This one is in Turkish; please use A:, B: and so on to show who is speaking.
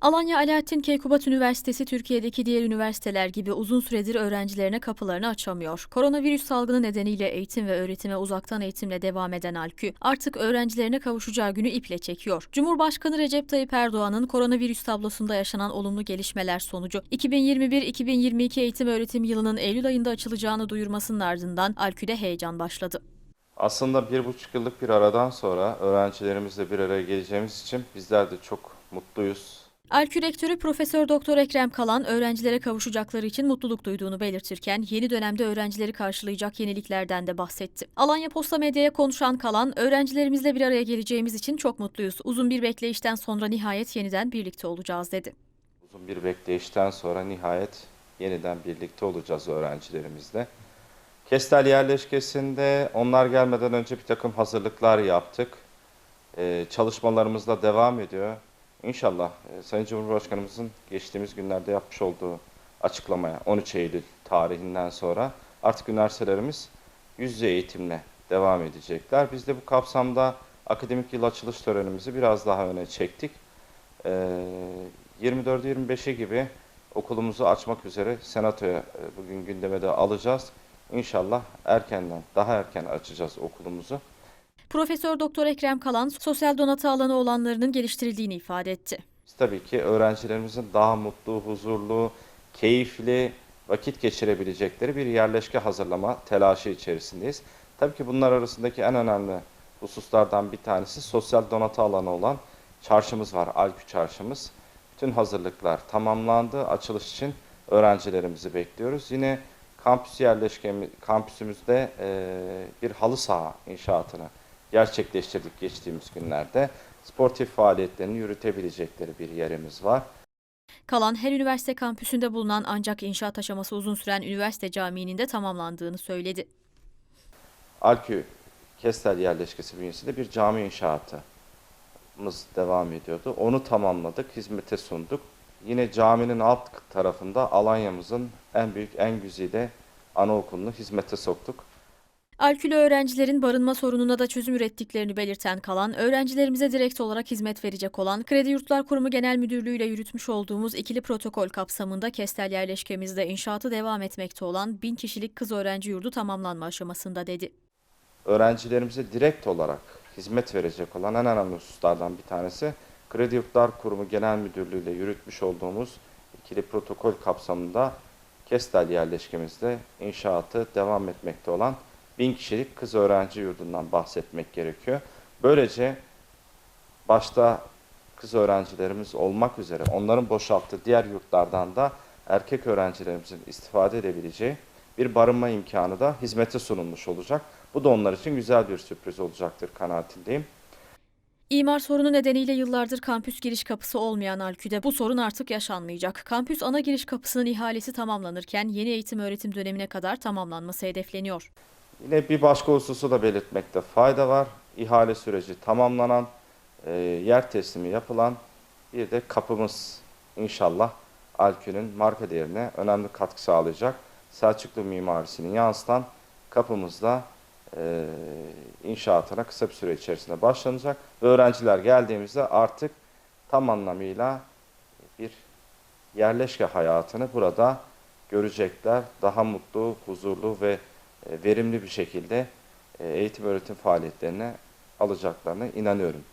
A: Alanya Alaaddin Keykubat Üniversitesi Türkiye'deki diğer üniversiteler gibi uzun süredir öğrencilerine kapılarını açamıyor. Koronavirüs salgını nedeniyle eğitim ve öğretime uzaktan eğitimle devam eden Alkü artık öğrencilerine kavuşacağı günü iple çekiyor. Cumhurbaşkanı Recep Tayyip Erdoğan'ın koronavirüs tablosunda yaşanan olumlu gelişmeler sonucu 2021-2022 eğitim öğretim yılının Eylül ayında açılacağını duyurmasının ardından Alkü'de heyecan başladı.
B: Aslında bir buçuk yıllık bir aradan sonra öğrencilerimizle bir araya geleceğimiz için bizler de çok mutluyuz.
A: Alkü Rektörü Profesör Doktor Ekrem Kalan öğrencilere kavuşacakları için mutluluk duyduğunu belirtirken yeni dönemde öğrencileri karşılayacak yeniliklerden de bahsetti. Alanya Posta Medya'ya konuşan Kalan, öğrencilerimizle bir araya geleceğimiz için çok mutluyuz. Uzun bir bekleyişten sonra nihayet yeniden birlikte olacağız dedi.
B: Uzun bir bekleyişten sonra nihayet yeniden birlikte olacağız öğrencilerimizle. Kestel yerleşkesinde onlar gelmeden önce bir takım hazırlıklar yaptık. Ee, çalışmalarımız da devam ediyor. İnşallah e, Sayın Cumhurbaşkanımızın geçtiğimiz günlerde yapmış olduğu açıklamaya 13 Eylül tarihinden sonra artık üniversitelerimiz yüz yüze eğitimle devam edecekler. Biz de bu kapsamda akademik yıl açılış törenimizi biraz daha öne çektik. Ee, 24-25'i gibi okulumuzu açmak üzere senatoya e, bugün gündeme de alacağız. İnşallah erkenden, daha erken açacağız okulumuzu.
A: Profesör Doktor Ekrem Kalan, sosyal donatı alanı olanlarının geliştirildiğini ifade etti.
B: Biz tabii ki öğrencilerimizin daha mutlu, huzurlu, keyifli vakit geçirebilecekleri bir yerleşke hazırlama telaşı içerisindeyiz. Tabii ki bunlar arasındaki en önemli hususlardan bir tanesi sosyal donatı alanı olan çarşımız var, Alkü çarşımız. Bütün hazırlıklar tamamlandı. Açılış için öğrencilerimizi bekliyoruz. Yine kampüs yerleşkemiz, kampüsümüzde eee, bir halı saha inşaatını gerçekleştirdik geçtiğimiz günlerde. Sportif faaliyetlerini yürütebilecekleri bir yerimiz var.
A: Kalan, her üniversite kampüsünde bulunan ancak inşaat aşaması uzun süren üniversite camiinin de tamamlandığını söyledi.
B: Alkü Kestel yerleşkesi bünyesinde bir cami inşaatımız devam ediyordu. Onu tamamladık, hizmete sunduk. Yine caminin alt tarafında Alanya'mızın en büyük, en güzide anaokulunu hizmete soktuk.
A: Alkülü öğrencilerin barınma sorununa da çözüm ürettiklerini belirten Kalan, öğrencilerimize direkt olarak hizmet verecek olan Kredi Yurtlar Kurumu Genel Müdürlüğü ile yürütmüş olduğumuz ikili protokol kapsamında Kestel yerleşkemizde inşaatı devam etmekte olan bin kişilik kız öğrenci yurdu tamamlanma aşamasında dedi.
B: öğrencilerimize direkt olarak hizmet verecek olan en önemli hususlardan bir tanesi Kredi Yurtlar Kurumu Genel Müdürlüğü ile yürütmüş olduğumuz ikili protokol kapsamında Kestel yerleşkemizde inşaatı devam etmekte olan bin kişilik kız öğrenci yurdundan bahsetmek gerekiyor. Böylece başta kız öğrencilerimiz olmak üzere onların boşalttığı diğer yurtlardan da erkek öğrencilerimizin istifade edebileceği bir barınma imkanı da hizmete sunulmuş olacak. Bu da onlar için güzel bir sürpriz olacaktır kanaatindeyim.
A: İmar sorunu nedeniyle yıllardır kampüs giriş kapısı olmayan Alkü'de bu sorun artık yaşanmayacak. Kampüs ana giriş kapısının ihalesi tamamlanırken yeni eğitim öğretim dönemine kadar tamamlanması hedefleniyor.
B: Yine bir başka hususu da belirtmekte fayda var. İhale süreci tamamlanan, e, yer teslimi yapılan bir de kapımız inşallah Alkü'nün marka değerine önemli katkı sağlayacak. Selçuklu mimarisini yansıtan kapımızda e, inşaatına kısa bir süre içerisinde başlanacak. Ve öğrenciler geldiğimizde artık tam anlamıyla bir yerleşke hayatını burada görecekler. Daha mutlu, huzurlu ve verimli bir şekilde e, eğitim öğretim faaliyetlerine alacaklarına inanıyorum.